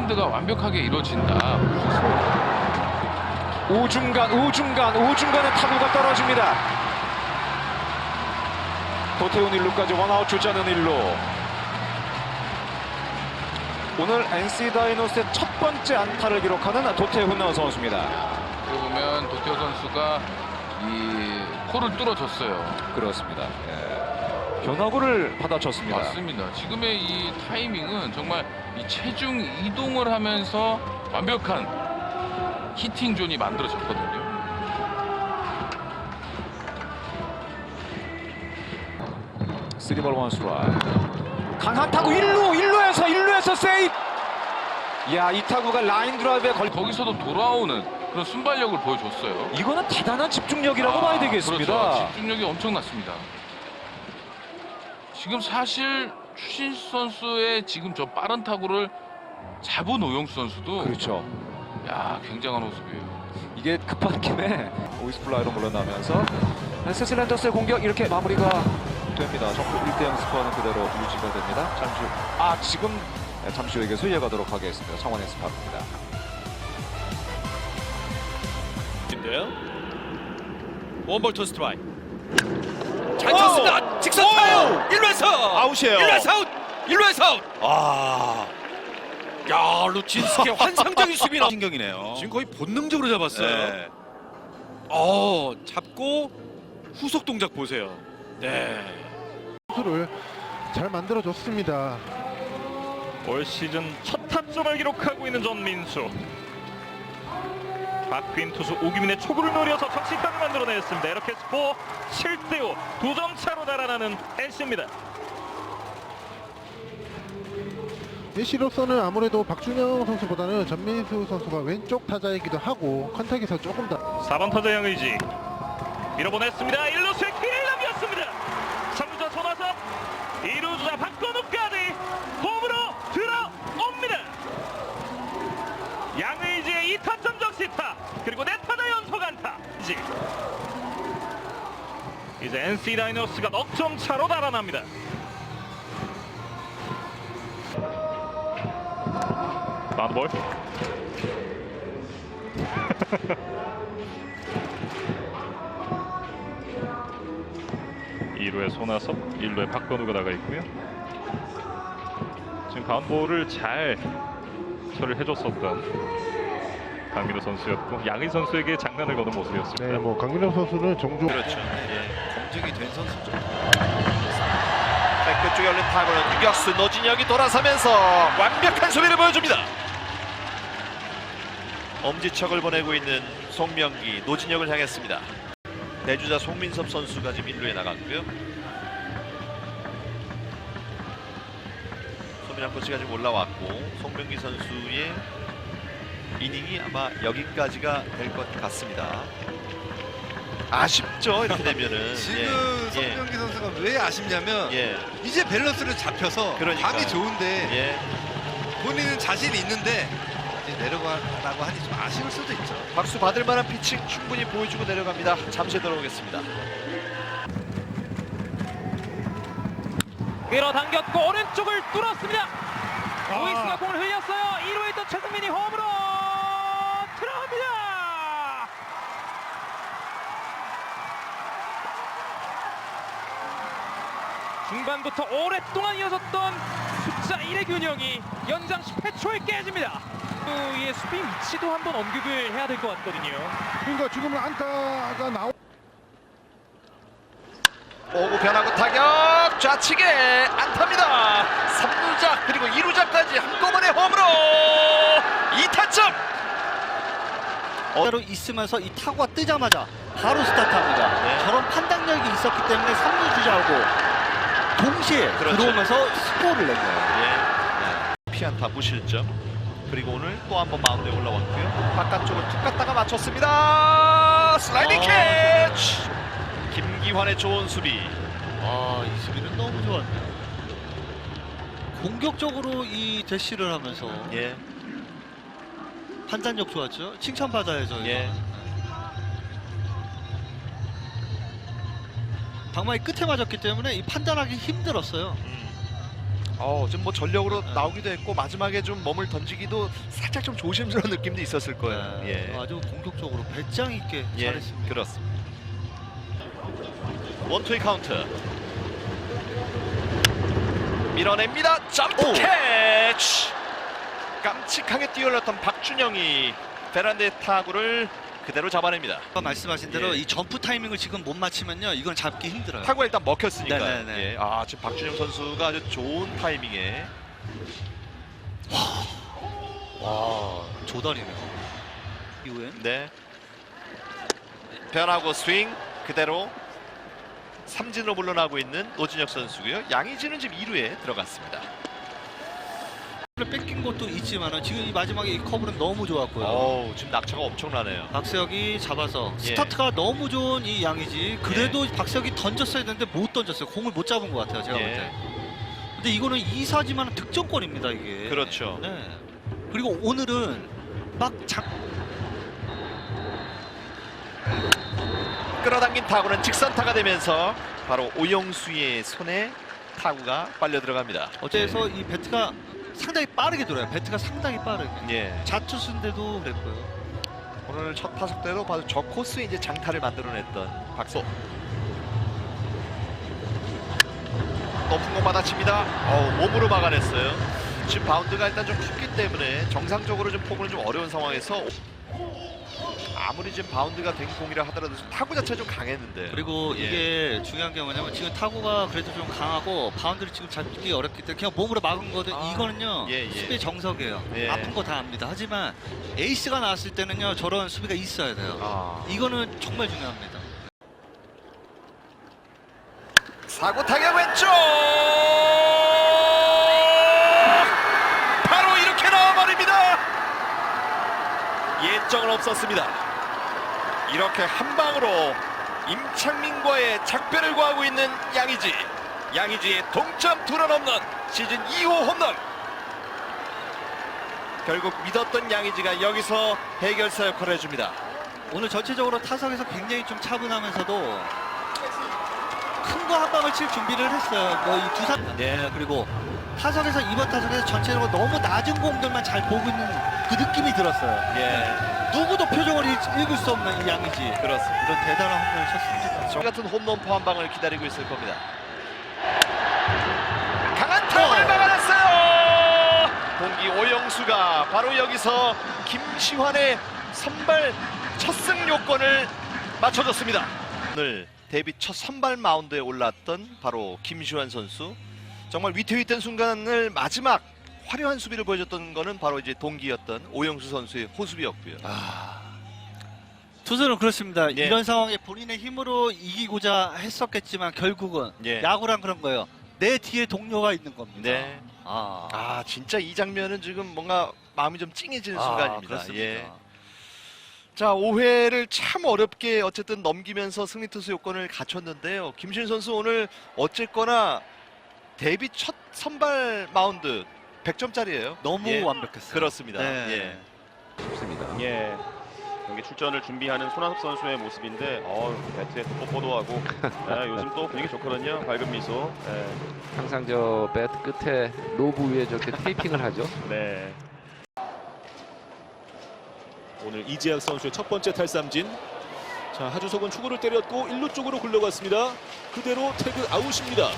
블라인드가 완벽하게 이루어진다. 우중간 우중간 우중간에 타구가 떨어집니다. 도태훈 1루까지 원아웃 주자는 1루. 오늘 NC 다이노스의 첫 번째 안타를 기록하는 도태훈 선수입니다. 보면 도태호 선수가 이 코를 뚫어줬어요. 그렇습니다. 예. 변화구를 받아쳤습니다. 맞습니다. 지금의 이 타이밍은 정말 이 체중 이동을 하면서 완벽한 히팅 존이 만들어졌거든요. 쓰리볼 원스트라이 강한 타구 1루 1루에서 1루에서 세이프 야이 타구가 라인 드라이브에 걸 거기서도 돌아오는 그런 순발력을 보여줬어요. 이거는 대단한 집중력이라고 아, 봐야 되겠습니다 그렇죠. 집중력이 엄청났습니다. 지금 사실 추신 선수의 지금 저 빠른 타구를 잡은 오영수 선수도 그렇죠 야 굉장한 모습이에요. 이게 급한 김에 오이스플라이로 물러나면서 세슬랜더스의 공격 이렇게 마무리가 됩니다 정부 1대0 스코어는 그대로 유지가 됩니다 잠시 후, 아 지금 잠시 후에 계속 이어가도록 하겠습니다 창원의 스파입니다 인데요. 원볼 투 스트라이크. 잘 쳤습니다. 직선 타요. 1루에서 아웃이에요. 1루에서 아웃. 1루에서 아웃. 아. 야, 루친스키의 환상적인 수비 나. 신경이네요. 지금 거의 본능적으로 잡았어요. 네. 어, 잡고 후속 동작 보세요. 네. 수를 잘 만들어줬습니다. 올 시즌 첫 타점을 기록하고 있는 전민수. 박빈 투수 오규민의 초구를 노려서 적시타를 만들어냈습니다. 이렇게 스코어 7대5 두 점 차로 달아나는 NC입니다. NC로서는 아무래도 박준영 선수보다는 전민수 선수가 왼쪽 타자이기도 하고 컨택에서 조금 더 4번 타자 양의지 밀어보냈습니다. 1루수의 이제 NC 다이노스가 넉 점 차로 달아납니다. 바운드볼 2루에 손아섭, 1루에 박건우가 나가 있고요. 지금 가운볼을 잘 처리를 해줬었던 강민호 선수였고 양희 선수에게 장난을 거는 모습이었습니다. 네, 뭐 강민호 선수는 종종 그렇죠. 예. 검증이 된 선수죠. 백끝 쪽에 올린 타구는 유격수 노진혁이 돌아서면서 완벽한 수비를 보여줍니다. 엄지척을 보내고 있는 송명기 노진혁을 향했습니다. 대주자 송민섭 선수가 지금 1루에 나갔고요. 소민한 코치가 지금 올라왔고 송명기 선수의 이닝이 아마 여기까지가 될 것 같습니다. 아쉽죠 이렇게 되면은 지금 예, 송병기 선수가 왜 아쉽냐면 예, 이제 밸런스를 잡혀서 그러니까요. 감이 좋은데 예. 본인은 자신이 있는데 이제 내려가라고 하니 좀 아쉬울 수도 있죠. 박수 받을 만한 피칭 충분히 보여주고 내려갑니다. 잠시 돌아오겠습니다. 끌어당겼고 오른쪽을 뚫었습니다. 오이스가 공을 흘렸어요. 2루에 있던 최승민이 홈으로 중반부터 오랫동안 이어졌던 숫자 1의 균형이 연장 10회 초에 깨집니다. 의 수비 위치도 한번 언급을 해야 될 것 같거든요. 그러니까 지금 안타가 나오 오구 변화구 타격 좌측에 안타입니다. 3루작 그리고 2루작까지 한꺼번에 홈으로 2타점. 그대로 있으면서 이 타구가 뜨자마자 바로 스타트합니다. 네. 저런 판단력이 있었기 때문에 3루 주자하고 동시에 그렇죠. 들어오면서 낸 거예요. 예. 네. 피안타 무실점. 그리고 오늘 또 한 번 마운드에 올라왔고요. 바깥쪽을 툭 갔다가 맞췄습니다. 슬라이딩 어. 캐치. 김기환의 좋은 수비. 아, 이 수비는 너무 좋았네요. 공격적으로 이 대시를 하면서 예. 판단력 좋았죠. 칭찬받아야죠. 예. 이거는. 방망이 끝에 맞았기 때문에 이 판단하기 힘들었어요. 음. 어, 좀뭐 전력으로 나오기도 했고 마지막에 좀 몸을 던지기도 살짝 좀 조심스러운 느낌도 있었을 거예요. 네, 예. 아주 공격적으로 배짱 있게 예, 잘했습니다. 그렇습니다. 원투의 카운트. 밀어냅니다. 점프 캐치. 깜찍하게 뛰어올랐던 박준영이 베란데 타구를 그대로 잡아냅니다. 아까 말씀하신 대로 예. 이 점프 타이밍을 지금 못 맞히면요, 이건 잡기 힘들어요. 타구가 일단 먹혔으니까. 네네네. 예. 아 지금 박준영 선수가 아주 좋은 타이밍에 와, 조달이네요. 이후엔 네. 변하고 스윙 그대로 삼진으로 물러나고 있는 노진혁 선수고요. 양희진은 지금 2루에 들어갔습니다. 뺏긴 것도 있지만은 지금 이 마지막에 이 커브는 너무 좋았고요. 어우 지금 낙차가 엄청나네요. 박세혁이 잡아서 예. 스타트가 너무 좋은 이 양이지 그래도 박세혁이 던졌어야 되는데 못 던졌어요 공을 못 잡은 것 같아요 제가 예. 볼 때. 근데 이거는 이사지만 득점권입니다 이게. 그렇죠. 네. 그리고 오늘은 막 작. 끌어당긴 타구는 직선타가 되면서 바로 오영수의 손에 타구가 빨려 들어갑니다. 어째서 이 배트가 상당히 빠르게 돌아요. 배트가 상당히 빠르게. 예. 자투수인데도 그랬고요. 오늘 첫 타석 때로 바로 저 코스에 이제 장타를 만들어냈던 박소. 높은 공 받아칩니다. 어우, 몸으로 막아냈어요. 지금 바운드가 일단 좀 컸기 때문에 정상적으로 좀 포구는 좀 어려운 상황에서 아무리 지금 바운드가 된 공이라 하더라도 타구 자체가 좀 강했는데. 그리고 예. 이게 중요한 게 뭐냐면 지금 타구가 그래도 좀 강하고 바운드를 지금 잡기 어렵기 때문에 그냥 몸으로 막은 거든 아. 이거는요 예, 예. 수비 정석이에요. 예. 아픈 거 다 압니다. 하지만 에이스가 나왔을 때는요 저런 수비가 있어야 돼요. 아. 이거는 정말 중요합니다. 사고 타격 왼쪽 바로 이렇게 나와버립니다 예정은 없었습니다. 이렇게 한 방으로 임창민과의 작별을 구하고 있는 양의지. 양의지의 동점 투런 홈런 시즌 2호 홈런. 결국 믿었던 양의지가 여기서 해결사 역할을 해줍니다. 오늘 전체적으로 타석에서 굉장히 좀 차분하면서도 큰 거 한 방을 칠 준비를 했어요. 뭐 이 두산. 네. 그리고 타석에서 이번 타석에서 전체적으로 너무 낮은 공들만 잘 보고 있는 그 느낌이 들었어요. 예 누구도 표정을 읽- 읽을 수 없는 이 양이지. 그렇습니다 이런 대단한 홈런을 쳤습니다. 저 같은 홈런 포 한 방을 기다리고 있을 겁니다. 강한 타구를 막아냈어요. 동기 오영수가 바로 여기서 김시환의 선발 첫 승 요건을 맞춰줬습니다. 오늘 데뷔 첫 선발 마운드에 올랐던 바로 김시환 선수. 정말 위태위태한 순간을 마지막 화려한 수비를 보여줬던 거는 바로 이제 동기였던 오영수 선수의 호수비였고요. 투수는 그렇습니다. 예. 이런 상황에 본인의 힘으로 이기고자 했었겠지만 결국은 예. 야구란 그런 거예요. 내 뒤에 동료가 있는 겁니다. 네. 아, 아 진짜 이 장면은 지금 뭔가 마음이 좀 찡해지는 아, 순간입니다. 그렇습니다. 예. 자 5회를 참 어렵게 어쨌든 넘기면서 승리 투수 요건을 갖췄는데요. 김신 선수 오늘 어쨌거나 데뷔 첫 선발 마운드 100점짜리예요. 너무 예, 완벽했어요. 그렇습니다. 네. 예. 예. 경기 출전을 준비하는 손아섭 선수의 모습인데 어, 배트에 또 뽀뽀도 하고 예, 요즘 또 분위기 좋거든요. 밝은 미소. 예, 항상 저 배트 끝에 노브 위에 저렇게 테이핑을 하죠. 네. 오늘 이재학 선수의 첫 번째 탈삼진. 자 하주석은 축구를 때렸고 1루 쪽으로 굴러갔습니다. 그대로 태그 아웃입니다.